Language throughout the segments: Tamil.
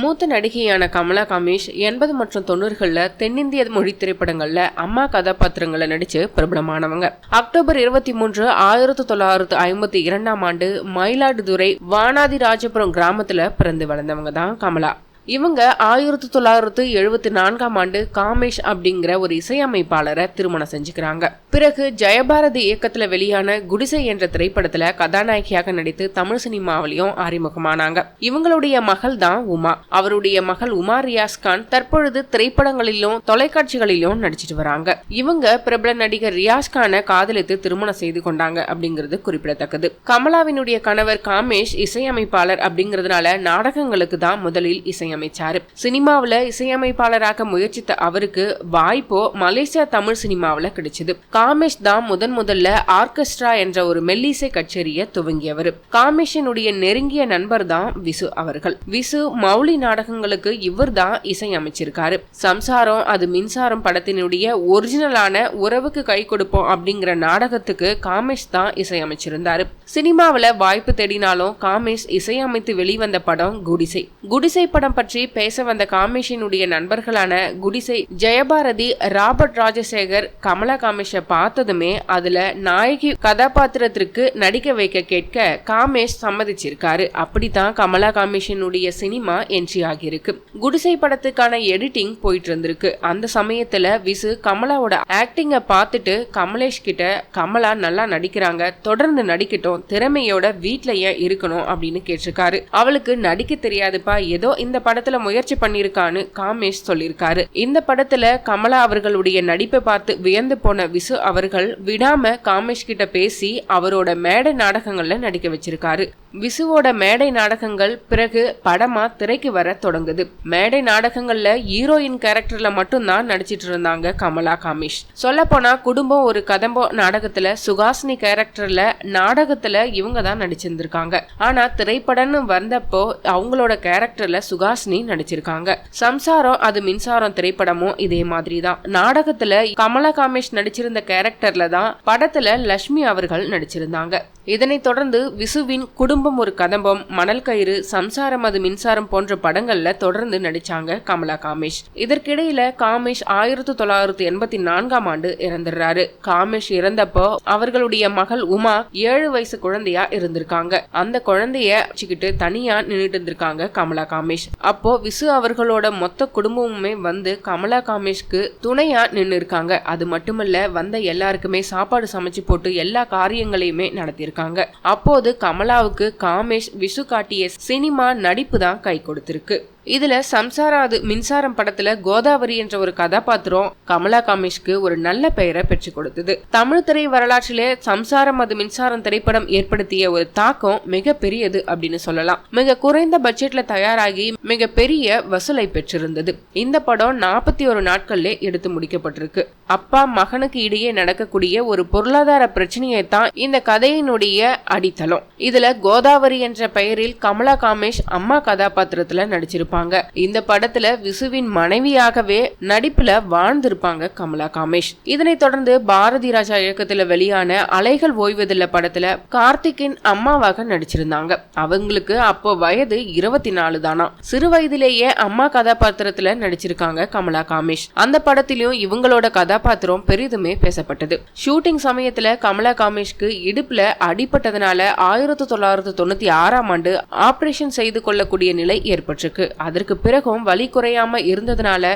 மூத்த நடிகையான கமலா கமேஷ் எண்பது மற்றும் தொண்ணூறுகளில் தென்னிந்திய மொழி திரைப்படங்களில் அம்மா கதாபாத்திரங்களை நடித்து பிரபலமானவங்க. அக்டோபர் இருபத்தி மூன்று ஆயிரத்தி தொள்ளாயிரத்து ஐம்பத்தி இரண்டாம் ஆண்டு மயிலாடுதுறை வானாதி ராஜபுரம் கிராமத்தில் பிறந்து வளர்ந்தவங்க தான் கமலா. இவங்க ஆயிரத்தி தொள்ளாயிரத்து எழுபத்தி நான்காம் ஆண்டு காமேஷ் அப்படிங்கிற ஒரு இசையமைப்பாளரை திருமணம் செஞ்சுக்கிறாங்க. பிறகு ஜெயபாரதி இயக்கத்துல வெளியான குடிசை என்ற திரைப்படத்துல கதாநாயகியாக நடித்து தமிழ் சினிமாவிலையும் அறிமுகமானாங்க. இவங்களுடைய மகள் தான் உமா. அவருடைய மகள் உமா ரியாஸ் கான் தற்பொழுது திரைப்படங்களிலும் தொலைக்காட்சிகளிலும் நடிச்சிட்டு வராங்க. இவங்க பிரபல நடிகர் ரியாஸ் கானை காதலித்து திருமணம் செய்து கொண்டாங்க அப்படிங்கிறது குறிப்பிடத்தக்கது. கமலாவினுடைய கணவர் காமேஷ் இசையமைப்பாளர் அப்படிங்கிறதுனால நாடகங்களுக்கு தான் முதலில் இசை இசையமைச்சாரு. சினிமாவில் இசையமைப்பாளராக முயற்சித்த அவருக்கு வாய்ப்போ மலேசியா தமிழ் சினிமாவில் கிடைச்சது. காமேஷ் தான் முதன் முதல்ல ஆர்கெஸ்ட்ரா என்ற ஒரு மெல்லிசை கச்சேரியை துவங்கியவர். காமேஷனுடைய நெருங்கிய நண்பர் தான் விசு அவர்கள். விசு மௌலி நாடகங்களுக்கு இவர் தான் இசையமைச்சிருக்காரு. சம்சாரம் அது மின்சாரம் படத்தினுடைய ஒரிஜினலான உறவுக்கு கை கொடுப்போம் அப்படிங்கிற நாடகத்துக்கு காமேஷ் தான் இசையமைச்சிருந்தாரு. சினிமாவில் வாய்ப்பு தேடினாலும் காமேஷ் இசையமைத்து வெளிவந்த படம் குடிசை. குடிசை படம் பற்றி பேச வந்த காமேஷினுடைய நண்பர்களான குடிசை ஜெயபாரதி ராபர்ட் ராஜசேகர் கமலா காமேஷை பார்த்ததுமே அதுல நாயகி கதாபாத்திரத்திற்கு நடிக்க வைக்க கேட்க காமேஷ் சம்மதிச்சிருக்காரு. அப்படித்தான் கமலா காமேஷனுடைய சினிமா என்ட்ரி ஆகியிருக்கு. குடிசை படத்துக்கான எடிட்டிங் போயிட்டு இருந்திருக்கு அந்த சமயத்துல விசு கமலாவோட ஆக்டிங்க பார்த்துட்டு கமலேஷ் கிட்ட கமலா நல்லா நடிக்கிறாங்க. தொடர்ந்து நடிக்கட்டும். திறமையோட வீட்ல ஏன் இருக்கணும் அப்படின்னு கேட்டிருக்காரு. அவளுக்கு நடிக்க தெரியாதுப்பா. ஏதோ இந்த படத்துல முயற்சி பண்ணியிருக்கான்னு காமேஷ் சொல்லியிருக்காரு. இந்த படத்துல கமலா அவர்களுடைய நடிப்பை பார்த்து வியந்து போன விசு அவர்கள் விடாம காமேஷ் கிட்ட பேசி அவரோட மேடை நாடகங்கள்ல நடிக்க வச்சிருக்காரு. விசுவோட மேடை நாடகங்கள் பிறகு படமா திரைக்கு வர தொடங்குது. மேடை நாடகங்கள்ல ஹீரோயின் கேரக்டர்ல மட்டும்தான் நடிச்சிட்டு இருந்தாங்க கமலா காமிஷ். சொல்ல போனா குடும்பம் ஒரு கதம்போ நாடகத்துல சுகாசினி கேரக்டர்ல நாடகத்துல இவங்க தான் நடிச்சிருந்திருக்காங்க. ஆனா திரைப்படம்னு வந்தப்போ அவங்களோட கேரக்டர்ல சுகாசினி நடிச்சிருக்காங்க. சம்சாரம் அது மின்சாரம் திரைப்படமும் இதே மாதிரி தான் நாடகத்துல கமலா காமேஷ் நடிச்சிருந்த கேரக்டர்ல தான் படத்துல லட்சுமி அவர்கள் நடிச்சிருந்தாங்க. இதனைத் தொடர்ந்து விசுவின் குடும்ப குடும்பம் ஒரு கதம்பம் மணல் கயிறு சம்சாரம் அது மின்சாரம் போன்ற படங்கள்ல தொடர்ந்து நடிச்சாங்க கமலா காமேஷ். இதற்கிடையில காமேஷ் ஆயிரத்தி தொள்ளாயிரத்தி எண்பத்தி நான்காம் ஆண்டு இறந்துடுறாரு. காமேஷ் இறந்தப்போ அவர்களுடைய மகள் உமா ஏழு வயசு குழந்தையா இருந்திருக்காங்க. அந்த குழந்தைய வச்சுக்கிட்டு தனியா நின்றுட்டு இருந்திருக்காங்க கமலா காமேஷ். அப்போ விசு அவர்களோட மொத்த குடும்பமுமே வந்து கமலா காமேஷ்க்கு துணையா நின்று இருக்காங்க அது மட்டுமல்ல வந்த எல்லாருக்குமே சாப்பாடு சமைச்சு போட்டு எல்லா காரியங்களையுமே நடத்தியிருக்காங்க. அப்போது கமலாவுக்கு காமேஷ் விசு காட்டிய சினிமா நடிப்பு தான் கை கொடுத்திருக்கு. இதுல சம்சாராது மின்சாரம் படத்துல கோதாவரி என்ற ஒரு கதாபாத்திரம் கமலா காமேஷ்க்கு ஒரு நல்ல பெயரை பெற்று கொடுத்தது. தமிழ் திரை வரலாற்றிலே சம்சாரம் அது மின்சாரம் திரைப்படம் ஏற்படுத்திய ஒரு தாக்கம் மிக பெரியது அப்படின்னு சொல்லலாம். மிக குறைந்த பட்ஜெட்ல தயாராகி மிக பெரிய வசூலை பெற்றிருந்தது. இந்த படம் நாற்பத்தி ஒரு நாட்கள்ல எடுத்து முடிக்கப்பட்டிருக்கு. அப்பா மகனுக்கு இடையே நடக்கக்கூடிய ஒரு பொருளாதார பிரச்சனையை தான் இந்த கதையினுடைய அடித்தளம். இதுல கோதாவரி என்ற பெயரில் கமலா காமேஷ் அம்மா கதாபாத்திரத்துல நடிச்சிருப்பாங்க. இந்த படத்துல விசுவின் மனைவியாகவே நடிப்புல வாழ்ந்திருப்பாங்க கமலா காமேஷ். இதனைத் தொடர்ந்து பாரதி ராஜா இயக்கத்துல வெளியான அலைகள் ஓய்வதில்ல படத்துல கார்த்திக்கின் அம்மாவாக நடிச்சிருந்தாங்க. அவங்களுக்கு அப்போ வயது இருபத்தி நாலு தானா. சிறு வயதிலேயே அம்மா கதாபாத்திரத்துல நடிச்சிருக்காங்க கமலா காமேஷ். அந்த படத்திலும் இவங்களோட கதாபாத்திரம் பெரிதுமே பேசப்பட்டது. ஷூட்டிங் சமயத்துல கமலா காமேஷ்க்கு இடுப்புல அடிபட்டதுனால ஆயிரத்தி தொள்ளாயிரத்தி தொண்ணூத்தி ஆறாம் ஆண்டு ஆபரேஷன் செய்து கொள்ளக்கூடிய நிலை ஏற்பட்டிருக்கு. அதற்கு பிறகும் வலி குறையாம இருந்ததுனால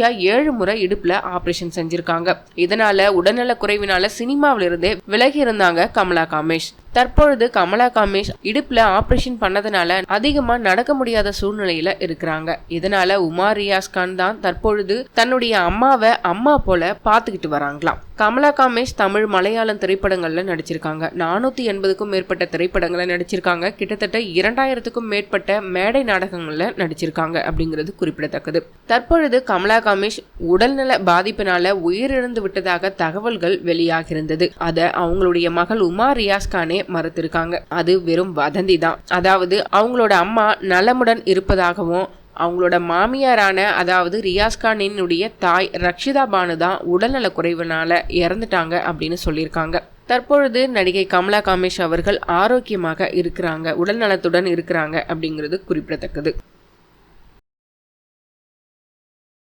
தொடர்ச்சியா ஏழு முறை இடுப்புல ஆபரேஷன் செஞ்சிருக்காங்க. இதனால உடல்நல குறைவினால சினிமாவில இருந்தே விலகி இருந்தாங்க கமலா காமேஷ். தற்பொழுது கமலா காமேஷ் இடுப்புல ஆபரேஷன் பண்ணதுனால அதிகமா நடக்க முடியாத சூழ்நிலையில இருக்கிறாங்க. இதனால உமா ரியாஸ் கான் தான் தற்பொழுது தன்னுடைய அம்மாவை அம்மா போல பாத்துக்கிட்டு வராங்களாம். கமலா காமேஷ் தமிழ் மலையாளம் திரைப்படங்கள்ல நடிச்சிருக்காங்க. நானூத்தி எண்பதுக்கும் மேற்பட்ட திரைப்படங்களை நடிச்சிருக்காங்க. கிட்டத்தட்ட இரண்டாயிரத்துக்கும் மேற்பட்ட மேடை நாடகங்கள்ல நடிச்சிருக்காங்க அப்படிங்கிறது குறிப்பிடத்தக்கது. தற்பொழுது கமலா காமேஷ் உடல்நல பாதிப்பினால உயிரிழந்து விட்டதாக தகவல்கள் வெளியாகிருந்தது அத அவங்களுடைய மகள் உமா ரியாஸ் கானே மறுத்திருக்காங்க. அது வெறும் வதந்தி தான். அதாவது அவங்களோட அம்மா நலமுடன் இருப்பதாகவும் அவங்களோட மாமியாரான அதாவது ரியாஸ்கானினுடைய தாய் ரக்ஷிதா பானு தான் உடல்நல குறைவுனால இறந்துட்டாங்க அப்படின்னு சொல்லியிருக்காங்க. தற்பொழுது நடிகை கமலா காமேஷ் அவர்கள் ஆரோக்கியமாக இருக்கிறாங்க உடல் நலத்துடன் இருக்கிறாங்க அப்படிங்கிறது குறிப்பிடத்தக்கது.